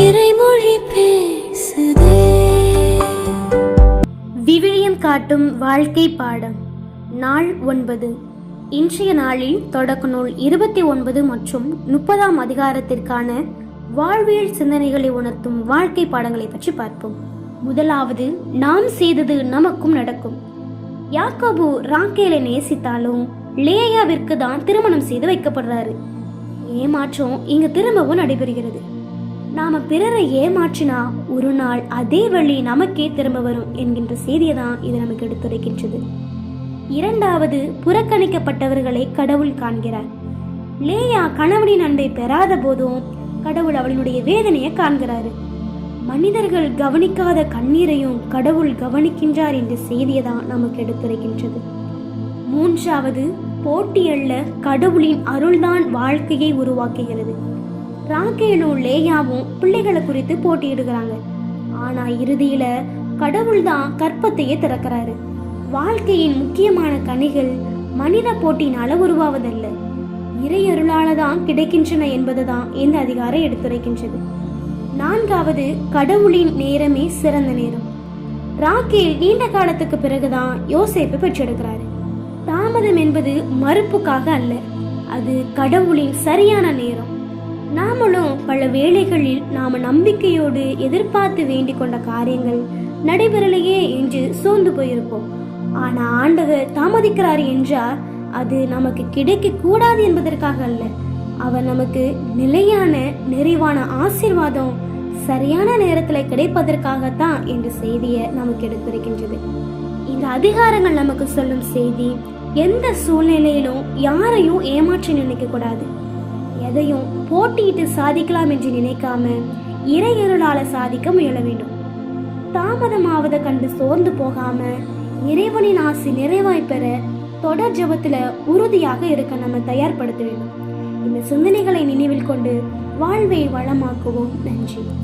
இறைமொழி பேசுதே. விவிலியம் காட்டும் வாழ்க்கை பாடம் நாள் ஒன்பது. இன்றைய நாளில் தொடக்க நூல் இருபத்தி ஒன்பது மற்றும் முப்பதாம் அதிகாரத்திற்கான வாழ்வியல் சிந்தனைகளை உணர்த்தும் வாழ்க்கை பாடங்களை பற்றி பார்ப்போம். முதலாவது நாம் செய்தது நமக்கும் நடக்கும். யாக்கோபு ராக்கேலை நேசித்தாலும் லேயாவிற்கு தான் திருமணம் செய்து வைக்கப்படுறாரு. ஏமாற்றம் இங்கு திரும்பவும் நடைபெறுகிறது. நாம பிறரை ஏமாற்றினா ஒரு நாள் அதே வழி நமக்கே திரும்ப வரும் என்கின்ற செய்தியை தான் இது நமக்கு எடுத்துரைக்கின்றது. இரண்டாவது புறக்கணிக்கப்பட்டவர்களை கடவுள் காண்கிறார். லேயா கணவனின் அன்பை பெறாத போதும் கடவுள் அவளுடைய வேதனையை காண்கிறாரு. மனிதர்கள் கவனிக்காத கண்ணீரையும் கடவுள் கவனிக்கின்றார் என்ற செய்தியை தான் நமக்கு எடுத்துரைக்கின்றது. மூன்றாவது போட்டியல்ல கடவுளின் அருள்தான் வாழ்க்கையை உருவாக்குகிறது. ராக்கேலும் லேயாவும் பிள்ளைகளை குறித்து போட்டியிடுகிறாங்க. ஆனா இறுதியில கடவுள் தான் கற்பத்தையே திறக்கிறாரு. வாழ்க்கையின் முக்கியமான கனிகள் மனித போட்டியினால உருவாவதல்ல. இறையருளால தான் கிடைக்கின்றன என்பதுதான் இந்த அதிகாரம் எடுத்துரைக்கின்றது. நான்காவது கடவுளின் நேரமே சிறந்த நேரம். ராக்கேல் நீண்ட காலத்துக்கு பிறகுதான் யோசேப்பை பெற்றெடுக்கிறாரு. தாமதம் என்பது மறுப்புக்காக அல்ல அது கடவுளின் சரியான நேரம். பல வேளைகளில் நாம் நம்பிக்கையோடு எதிர்பார்த்து வேண்டிக் கொண்ட காரியங்கள் நடைபெறலையே என்று சோர்ந்து போயிருப்போம். ஆனா ஆண்டவர் தாமதிக்கிறார் என்றால் அது நமக்கு கிடைக்க கூடாது என்பதற்காக அல்ல. அவர் நமக்கு நிலையான நிறைவான ஆசீர்வாதம் சரியான நேரத்தில் கிடைப்பதற்காகத்தான் என்ற செய்தியை நமக்கு எடுத்துரைக்கின்றது. இந்த அதிகாரங்கள் நமக்கு சொல்லும் செய்தி எந்த சூழ்நிலையிலும் யாரையும் ஏமாற்றி நினைக்க கூடாது. எதையும் போட்டியிட்டு சாதிக்கலாம் என்று நினைக்காம இறையருளால சாதிக்க முயல வேண்டும். தாமதமாவதை கண்டு சோர்ந்து போகாம இறைவனின் ஆசி நிறைவாய் பெற தொடர் ஜெபத்துல உறுதியாக இருக்க நம்ம தயார்படுத்த வேண்டும். இந்த சிந்தனைகளை நினைவில் கொண்டு வாழ்வை வளமாக்குவோம். நன்றி.